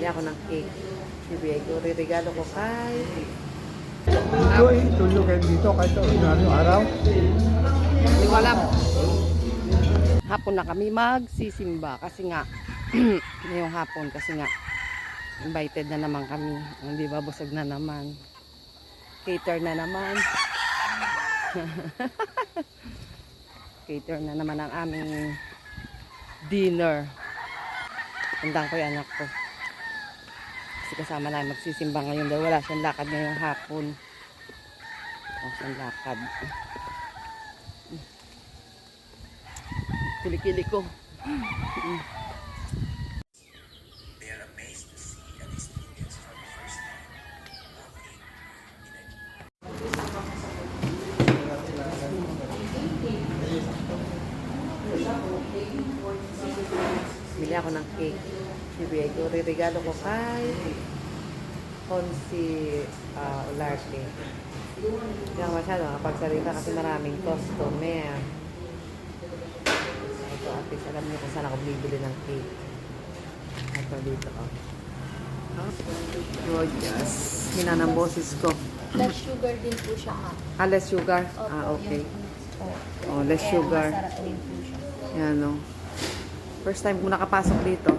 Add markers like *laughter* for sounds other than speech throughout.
Bili ako ng cake. Bibigay ko, regalo ko kay... Ito eh, tulog kayo dito kahit ano araw. Hindi ko alam. Hapon na kami magsisimba kasi nga, *clears throat* ngayong hapon kasi nga, invited na naman kami. Hindi ba, busog na naman. Cater na naman. *laughs* Cater na naman ang aming dinner. Tandang ko yung anak ko. Kasi kasama namin magsisimba ngayon dahil wala siyang lakad ngayong hapon. Wala siyang lakad. Kilikili ko. Bili ako ng cake. Bibigay ko, regalo ko kay Fonsi uh, Olarte. Hindi ako masyado makapagsalita kasi maraming customer. Ito, at least alam niyo kung saan ako bibili ng cake. Ito dito, oh. Oh, gorgeous. Hina ng boses ko. Plus sugar din po siya ha. Ah, less sugar? Opo, Ah, okay. oh. Oh, less Kaya sugar. Masarap din po siya. Yan, no. First time ko nakapasok dito.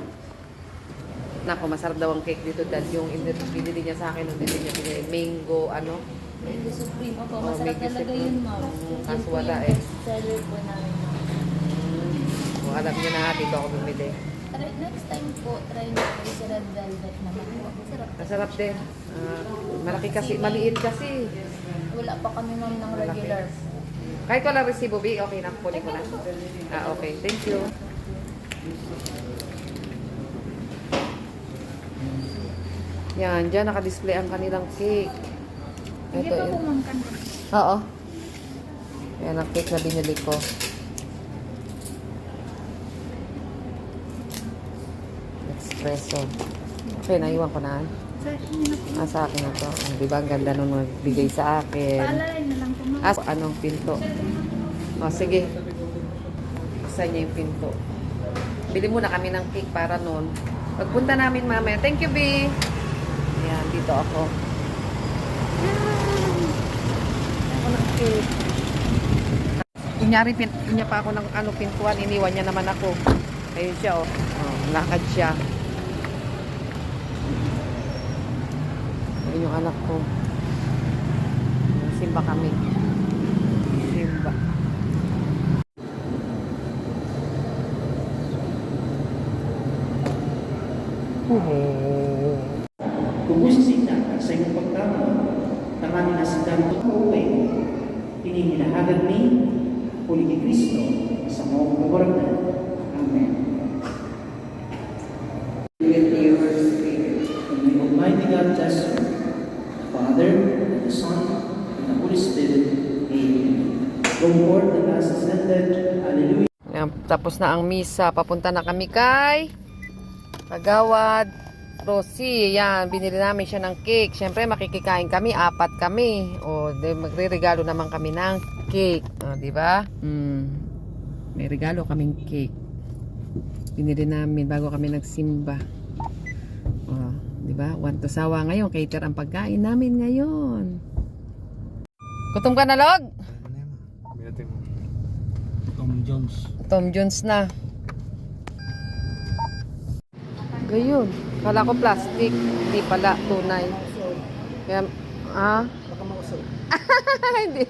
Nako, masarap daw ang cake dito dahil yung in- binili niya sa akin, yung binili niya binili, mango, ano. Mango Supreme. Opo, Oh, masarap talaga yun, ma'am. Mm, kaso wala eh. seller po namin, ma'am. Kung alam niyo na, dito ako bumili. Try, next time po, try niyo po sa red velvet naman. Masarap. Masarap din. Ah, malaki kasi, maliit kasi. Wala pa kami, ma'am, ng regular po. Kahit wala resibo, B, okay na. Kunin ko na. Ah, okay. Thank you. Yan, dyan nakadisplay ang kanilang cake. Ito, yun. Oo. Yan ang cake na binili ko. Espresso. Okay, naiwan ko na. Ah, sa akin na to. Ah, Di ba, ang ganda nung nagbigay sa akin. Ah, anong pinto? O, sige. Buksan niya yung pinto. Bili muna kami ng cake para noon. Pagpunta namin mamaya. Thank you, B. Ayan, dito ako. Kunyari, pin, pinya pa ako ng ano, pintuan. Iniwan niya naman ako. Ayun siya, oh. oh lakad siya. Ayun yung anak ko. Simba kami. Simba. Kung busisita at sa iyong pagkama, ng aming nasidang tutuwi, pininilahagad ni Huli ni Kristo sa mga kumuragdan. Amen. With your spirit. And may Almighty God bless you, the Father, the Son, and the Holy Spirit. Amen. Go forth, the Mass is ended. Hallelujah. Tapos na ang misa. Papunta na kami kay Kagawad Rosie. Yan, binili namin siya ng cake. Siyempre, makikikain kami. Apat kami. O, de, magre-regalo naman kami ng cake. O, di ba? Mm. May regalo kaming cake. Binili namin bago kami nagsimba. O, di ba? Want to sawa ngayon. Cater ang pagkain namin ngayon. Gutom ka na, Log? Tom Jones. Tom Jones na. Gayon. Kala ko plastic. Hindi pala. Tunay. Kaya, ah? Baka mausap. *laughs* Hindi.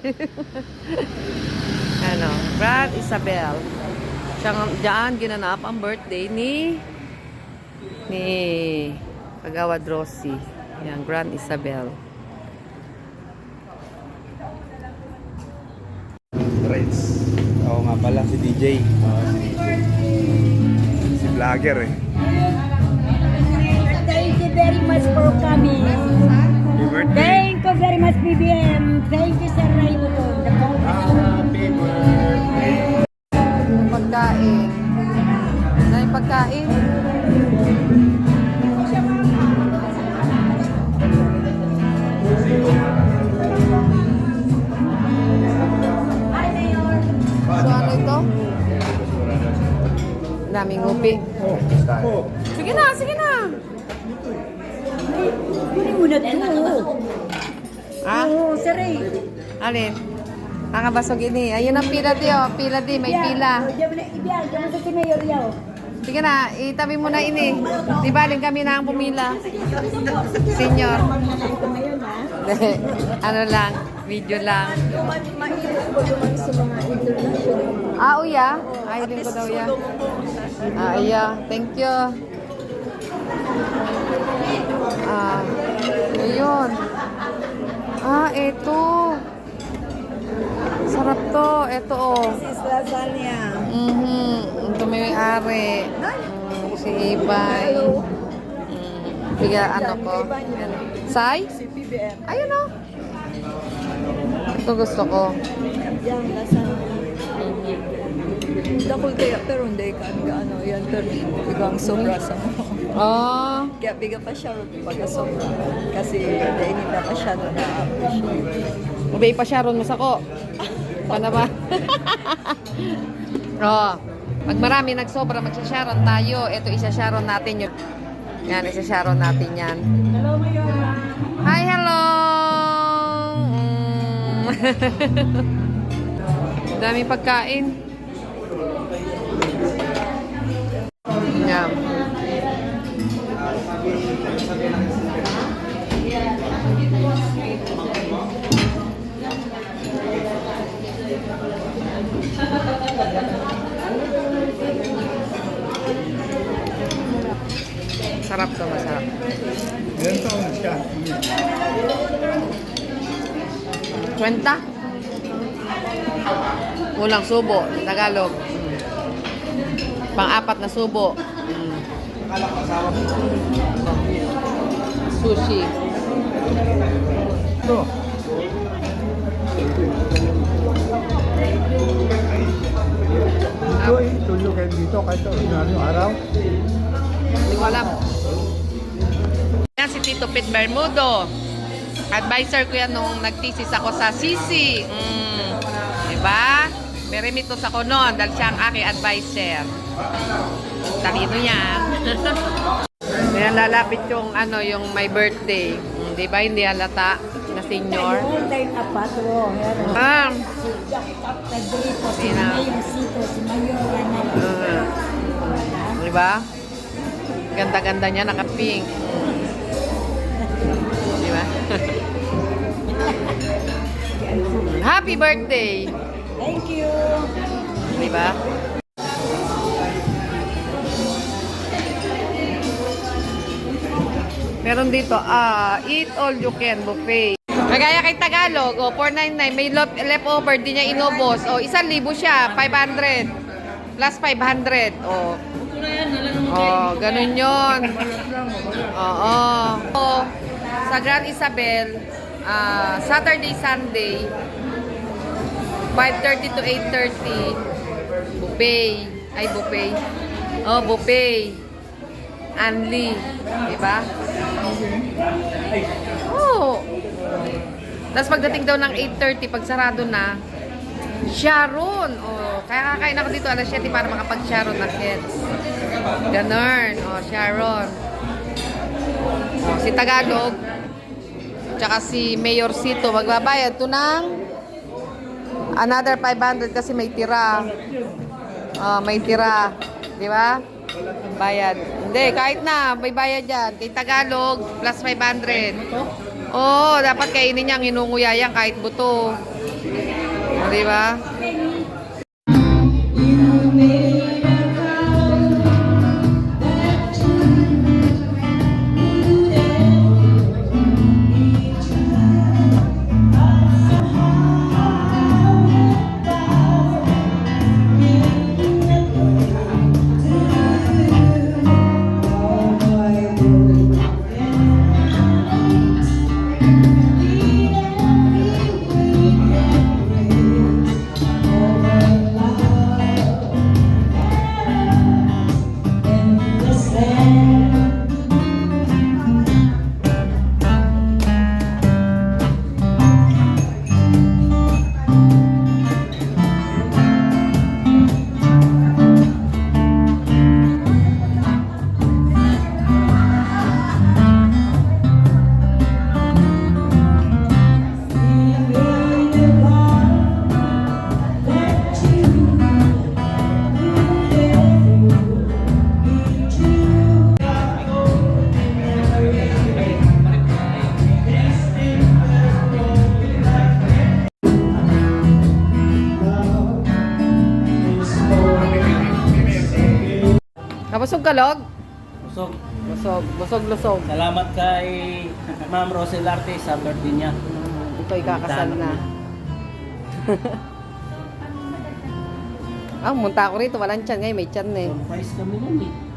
ano, Brad Isabel. Siya nga- dyan ginanap ang birthday ni ni Kagawad Rossi. Yan, Grand Isabel. Rights. Oo nga pala, si DJ. Oo, si DJ. Si vlogger eh. Thank you very much for coming. Thank you very much, BBM. Thank you, Sir Raymond. The Happy birthday. Pagkain. Na yung pagkain? So ano ito? Daming ngupi. Oh, Sige na, sige na. Na to. Ah? Oo, saray. Alin? Nakabasog ini. Ayun ang pila di oh. Pila di, may pila. Sa si Mayor Yao. Sige na, itabi mo na ini. Di baling kami na ang pumila. Senior. Hindi. *laughs* ano lang, video lang. Ah, uya? Ay, din ko daw ya. Ah, iya. Thank you. Ah, ayun. Ah, eto. Sarap to. Eto, oh. Sis Lasagna. Mhm. Ito may ari. Mm, si Ibay. Mm. Biga ano ko. Sai? Si PBM. Ayun oh. Ito gusto ko. Yan, lasagna. Dakol kaya, pero hindi ka ano, yan, pero bigang sobra sa mo. Oh. Kaya biga pa siya pagka sobra. Kasi hindi na masyado na appreciate. Ubay pa Sharon mo sa ko. Paano ba? *laughs* *laughs* oh. Pag marami nagsobra, magsasharon tayo. Ito, isa-sharon natin yun. Yan, isa-sharon natin yan. Hello, Mayor. Hi, hello! *laughs* Mm. Dami pagkain. Sarap to, masarap. Taon siya? Kwenta? Ulang subo, Tagalog. Pang-apat na subo. Sushi. Ito. Ito eh, tulog kayo dito kahit ano araw. Hindi ko alam. Yan si Tito Pete Bermudo. Advisor ko yan nung nagtisis ako sa Sisi. Mm. Meremitos ako noon dahil siya ang aking advisor. Talino yan. *laughs* Ayan, lalapit yung ano, yung my birthday. Mm, Di ba? Hindi halata na senior. Ayun, tayo na patro. Ah, Pedrito, si Sino? Mayor Sito, si Mayor uh, di ba? Ganda-ganda niya, naka-pink. Di ba? *laughs* Happy birthday! Thank you. Di ba? Meron dito, ah, eat all you can buffet. Kagaya kay Tagalog, oh, 499, may left, leftover, di niya inubos. O, oh, isang libo siya, 500. Plus 500, oh. Oh, ganun yun. Oo. Oh, sa Grand Isabel, ah, Saturday, Sunday, 5.30 to 8.30, buffet. Ay, buffet. Oh, buffet. Anli. Diba? Oh. Tapos pagdating daw ng 8.30, pag sarado na, Sharon. Oh, kaya kakain ako dito alas 7 para makapag-Sharon na kids. Ganon. Oh, Sharon. Oh, si Tagalog. Tsaka si Mayor Sito. Magbabayad to ng another 500 kasi may tira. Oh, may tira. Di ba? Bayad. Hindi, kahit na, may bayad yan. Kay Tagalog, plus 500. Oo, oh, dapat kainin niya ang inunguya yan kahit buto. Di ba? Busog ka, Log? Busog. Busog, busog, lusog. Salamat kay Ma'am Rosel Arte sa birthday niya. Hmm, ito ikakasal na. *laughs* ah, munta ako rito. Walang tiyan ngayon. May tiyan na eh. Surprise kami nun eh.